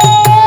thank you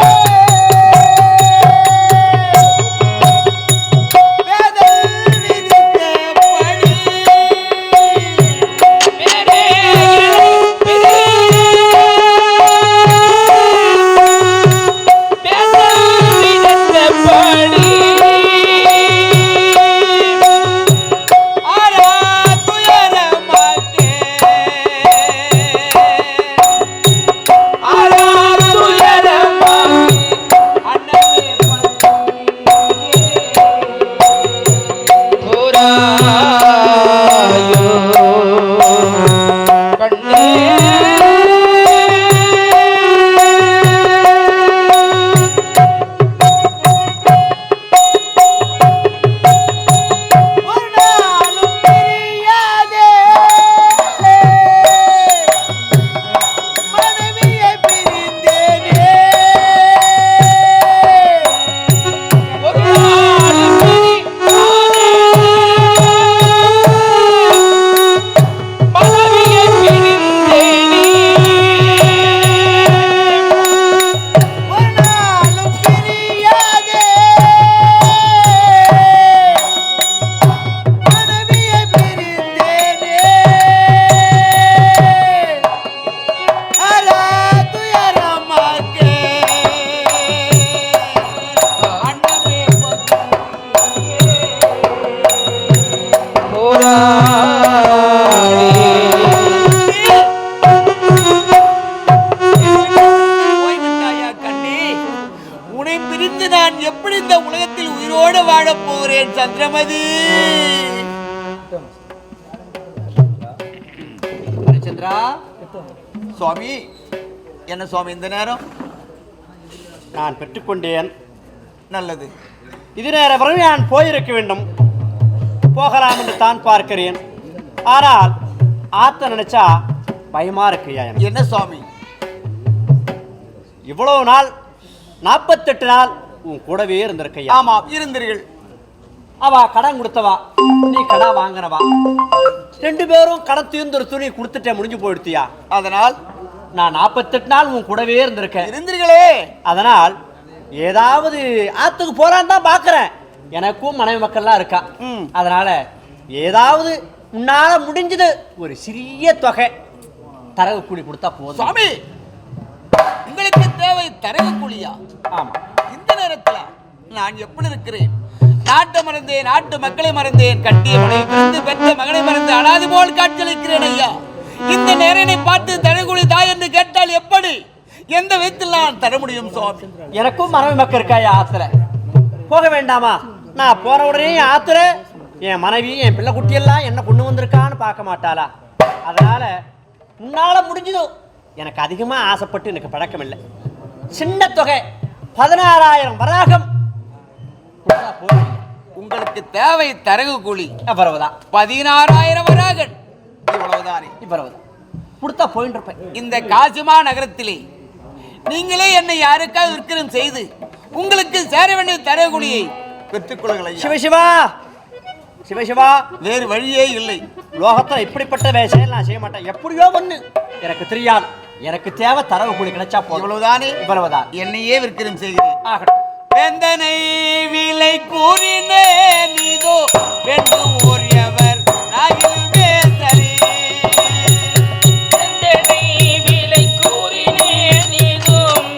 Harishchandra சுவாமி என்ன சுவாமி இந்த நேரம்? நான் பெற்றுக்கொண்டேன். நல்லது. இது நேர வரை நான் போயிருக்க வேண்டும். போகலாம் என்று தான் பார்க்கிறேன். ஆனால் ஆத்த நினைச்சா பயமா இருக்குயா எனக்கு. என்ன சுவாமி? இவ்வளவு நாள் நாற்பத்தெட்டு நாள் உன் கூடவே இருந்திருக்கையா ஆமா இருந்தீர்கள். அவ கடன் கொடுத்தவா? நீ கடன் வாங்கினவா? ரெண்டு பேரும் கடன் தீர்ந்து ஒரு துணி கொடுத்துட்டே முடிஞ்சு போயிடுத்தியா? அதனால் நான் நாற்பத்தெட்டு நாள் உன் கூடவே இருந்திருக்கேன். இருந்தீர்களே அதனால் ஏதாவது ஆத்துக்கு போறான்னு தான் பாக்குறேன். எனக்கும் மனைவி மக்கள்லாம் இருக்கா. அதனால ஏதாவது உன்னால முடிஞ்சது ஒரு சிறிய தொகை தரகு கூலி கொடுத்தா போதும். சுவாமி உங்களுக்கு தேவை தரவு கூலியா? ஆமா. இந்த நேரத்தில் நான் எப்படி இருக்கிறேன்? நாட்டை மறந்தேன் நாட்டு மக்களை மறந்தேன் கட்டிய மனைவி பிறந்து பெற்ற மகனை மறந்து அனாதி போல் காட்சியளிக்கிறேன் ஐயா. இந்த நேரனை பார்த்து தரகுழி தாய் என்று கேட்டால் எப்படி? எந்த விதத்தில் நான் தர முடியும் சுவாமி? எனக்கும் மனைவி மக்கள் இருக்காயா ஆத்துல? போக வேண்டாமா? நான் போற உடனே என் ஆத்துல என் மனைவி என் பிள்ளை குட்டியெல்லாம் என்ன கொண்டு வந்திருக்கான்னு பார்க்க மாட்டாளா? அதனால உன்னால முடிஞ்சதோ எனக்கு அதிகமாக ஆசைப்பட்டு எனக்கு பழக்கம் இல்லை சின்ன தொகை பதினாறாயிரம் வராகம் உங்களுக்கு தேவை தரகு கூலி. இவ்வளவுதான். பதினாறாயிரம் வராகன். இவ்வளவுதானே. இவ்வளவுதான். கொடுத்தா இருப்பேன். இந்த காசிமா நகரத்திலே நீங்களே என்னை யாருக்காவது விற்கிறம் செய்து உங்களுக்கு சேர வேண்டிய தரகுலியை பெற்றுக்கொள்ளுங்கள் ஐயா. சிவசிவா சிவசிவா வேறு வழியே இல்லை. லோகத்துல இப்படிப்பட்ட வேலையை நான் செய்ய மாட்டேன். எப்படியோ ஒண்ணு. எனக்கு தெரியாது. எனக்கு தேவை தரவு கூலி கிடைச்சா போதும். இவ்வளவுதானே? இவ்வளவுதான். என்னையே விற்கிறம் செய்கிறேன். ஆகட்டும். வேந்தனை விலை கூறினேன் இதோ வென்று ஓரியவர் நாகில் வேசரி செந்தனை விலை கூறினேன் இதும்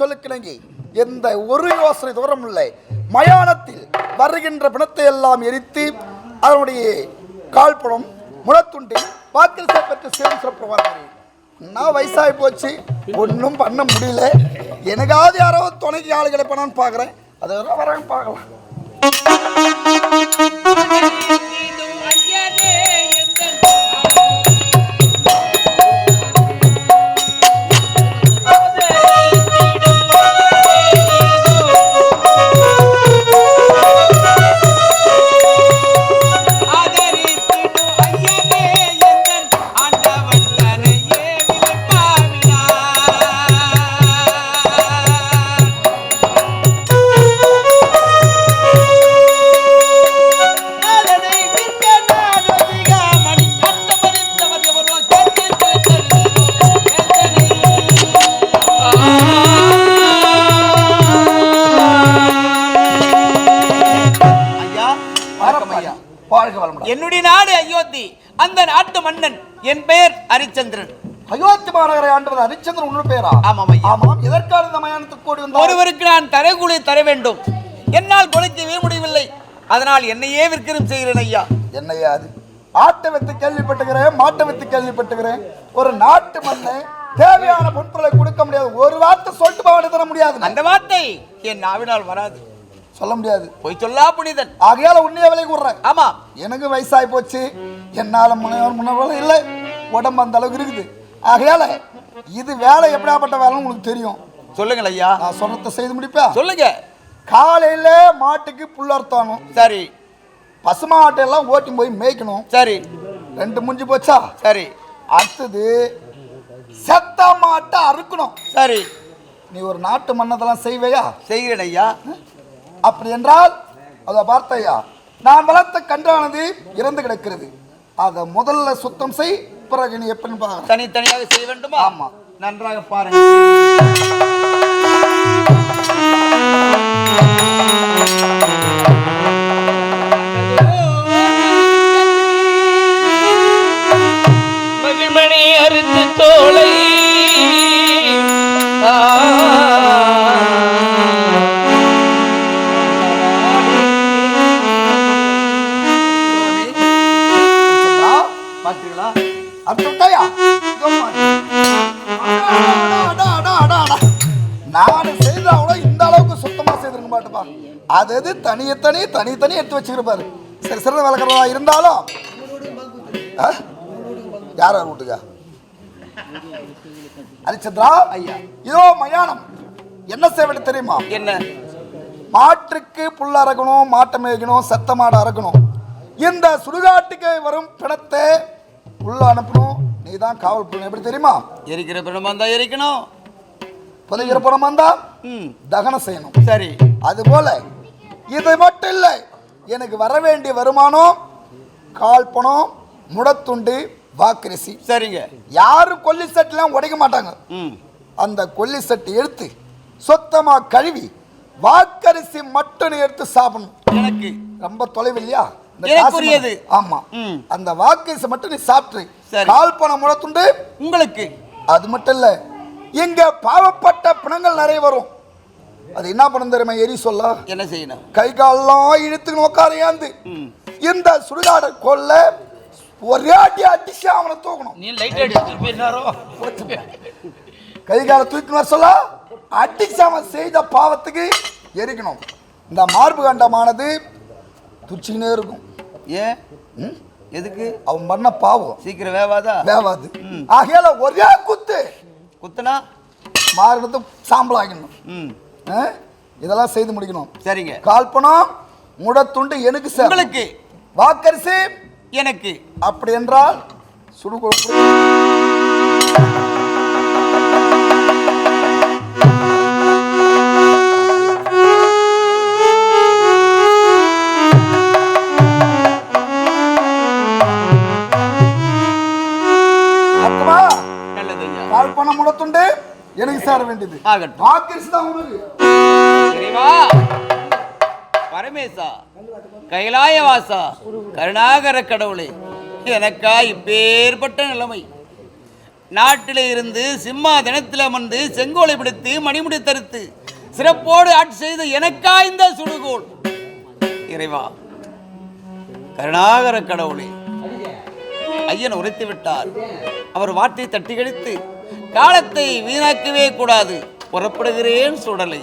சொல்லுக்கிணங்கி எந்த ஒரு யோசனை தூரம் இல்லை மயானத்தில் வருகின்ற பிணத்தை எல்லாம் எரித்து அதனுடைய கால்புணம் முளத்துண்டி வாக்கில் பெற்று சேர்ந்து சிறப்பு நான் வயசாகி போச்சு? ஒன்றும் பண்ண முடியல. எனக்காவது யாரோ துணைக்கு ஆள் கிடைப்பானான்னு பார்க்குறேன். அது வர வரேன் பார்க்கலாம். ஐயா வாழ்க வளமுடன் என்னுடைய நாடு அயோத்தி அந்த நாட்டு மன்னன் என் பெயர் ஹரிச்சந்திரன். அயோத்தி மாநகரை ஆண்டவர் ஹரிச்சந்திரன் உன்னோட பேரா ஆமாம் ஐயா. ஆமாம். எதற்காக இந்த மயானத்துக்கு வந்தார்? ஒருவருக்கு நான் தரைகுழி தர வேண்டும். என்னால் கொலைக்கவே முடியவில்லை. அதனால் என்னையே விற்கிறோம் செய்கிறேன் ஐயா. என்னையா அது? ஆட்டை வித்து கேள்விப்பட்டுக்கிறேன் மாட்டை வித்து கேள்விப்பட்டுக்கிறேன் ஒரு நாட்டு மண்ணை தேவையான பொருட்களை கொடுக்க முடியாது. ஒரு வார்த்தை சொல்லிட்டு போக தர முடியாது. அந்த வார்த்தை என் நாவினால் வராது. சொல்ல முடியாது. பொய் சொல்லா புனிதன். ஆகையால உன்னைய விலை கூடுறேன் ஆமா. எனக்கு வயசாகி போச்சு. என்னால முனைவர் முன்னவர்களும் இல்லை. உடம்பு அந்த அளவுக்கு இருக்குது. ஆகையால இது வேலை எப்படியாப்பட்ட வேலைன்னு உங்களுக்கு தெரியும். சொல்லுங்கள் ஐயா. நான் சொன்னதை செய்து முடிப்பேன். சொல்லுங்க. காலையில மாட்டுக்கு புல்லர்த்தானும் சரி. பசுமாட்டை எல்லாம் ஓட்டி போய் மேய்க்கணும். சரி. ரெண்டு முடிஞ்சு போச்சா? சரி. அடுத்தது செத்த மாட்டை அறுக்கணும். சரி. நீ ஒரு நாட்டு மன்னதெல்லாம் செய்வையா? செய்கிறேன் ஐயா. அப்படி என்றால் அதை பார்த்தையா நான் வளர்த்த கன்றானது இறந்து கிடக்கிறது. அதை முதல்ல சுத்தம் செய் பிறகு நீ எப்படின்னு பாருங்க தனித்தனியாக செய்ய வேண்டுமா? ஆமா. நன்றாக பாருங்க மகிழ்மணி அறுத்து தோளை அது அது தனிய தனி தனி தனி எடுத்து வச்சுக்கிறப்பாரு சரி சிறந்த விளக்குறதா இருந்தாலும்? யார் யார் வீட்டுக்கா ஹரிச்சந்திரா ஐயா. இதோ மயானம். என்ன செய்வது தெரியுமா? என்ன? மாட்டுக்கு புல் அறக்கணும் மாட்டை மேய்க்கணும் செத்த மாடு அறக்கணும். இந்த சுடுகாட்டுக்கு வரும் பிணத்தை உள்ள அனுப்பணும். நீ தான் காவல் பண்ணணும் எப்படி தெரியுமா? எரிக்கிற பிரமா தான் எரிக்கணும். புதைகிற புறம் வந்தா ம். தகனம் செய்யணும். சரி. அதுபோல இது மட்டும் இல்லை. எனக்கு வர வேண்டிய வருமானம் கால் பணம் முடத்துண்டு வாக்கரிசி. சரிங்க. யாரும் கொல்லி செட்டுலாம் உடைக்க மாட்டாங்க. அந்த கொல்லி செட்டு எடுத்து சுத்தமா கழுவி வாக்கரிசி மட்டும் எடுத்து சாப்பிடணும். எனக்கு. ரொம்ப தொலைவு இல்லையா? ஆமா. அந்த வாக்கரிசி மட்டும் நீ சாப்பிட்டு. கால் பணம் முடத்துண்டு. உங்களுக்கு. அது மட்டும் இல்ல. இங்க பாவப்பட்ட பிணங்கள் நிறைய வரும். அது என்ன பண்ணும் தெரியுமா? எரி சொல்ல. என்ன செய்யணும்? கை காலெல்லாம் இழுத்து உட்காரையாந்து இந்த சுடுகாடை கொல்ல ஒரே அடி அடிச்சு அவனை தூக்கணும். நீ லைட் போயிருந்தாரோ கை காலை வர சொல்ல. அடிச்சு அவன் செய்த பாவத்துக்கு எரிக்கணும். இந்த மார்பு கண்டமானது துச்சிக்கினே இருக்கும். ஏன்? ம்? எதுக்கு? அவன் பண்ண பாவம். சீக்கிரம் வேவாதா? வேவாது. ஆகையால ஒரே குத்து. குத்துனா? மாறினது சாம்பல் ஆகிடணும் ம்? இதெல்லாம் செய்து முடிக்கணும். சரிங்க. கால்பணம் முடத்துண்டு எனக்கு சேரும். உங்களுக்கு. வாக்கரிசி? எனக்கு. அப்படி என்றால் ஐயா. கால்பணம் முடத்துண்டு? எனக்கு சேர வேண்டியது. ஆகட்டும். வாக்கரிசி தான் உனக்கு இறைவா பரமேசா கைலாய வாசா கருணாகர கடவுளே எனக்கா இப்பேற்பட்ட நிலைமை. நாட்டிலே இருந்து சிம்மாதனத்தில் அமர்ந்து செங்கோலை பிடித்து மணிமுடி தருத்து சிறப்போடு ஆட்சி செய்த எனக்கா இந்த சுடுகோல். இறைவா கருணாகர கடவுளே ஐயன் உரைத்து விட்டார் அவர் வார்த்தை தட்டி கழித்து காலத்தை வீணாக்கவே கூடாது. புறப்படுகிறேன் சுடலை.